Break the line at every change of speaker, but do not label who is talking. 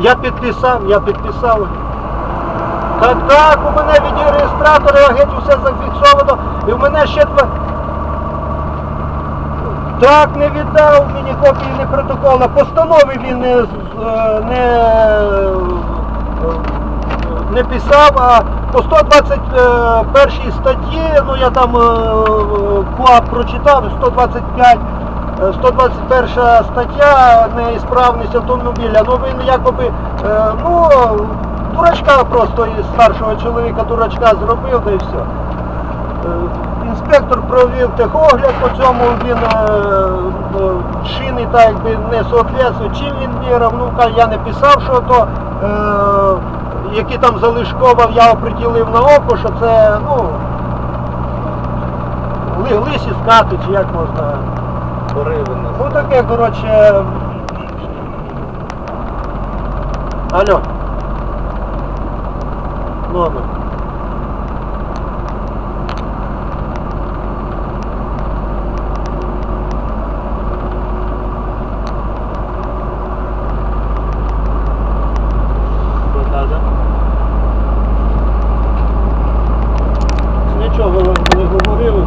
Я підписав, я підписав. Так, так, у мене відеореєстратори, геть усе зафіксовано. І в мене ще два. Так, не віддав мені копії не протокола. Постанови він не, е, не, е, не писав, а по 121 статті, ну я там е, КУАП прочитав, 125, е, 121 стаття неісправність автомобіля. Ну він якоби, е, ну, дурачка просто із старшого чоловіка дурачка зробив, та і все. Е, Інспектор провів техогляд по цьому, він е, е, шини так якби не соответствує, чим він міряв, ну я не писав, що то, е, які там залишковав, я оприділив на око, що це, ну, ли- лисі скати, чи як можна.
поривини.
Ну таке, коротше. Алло. Номер. Нічого ви не говорили.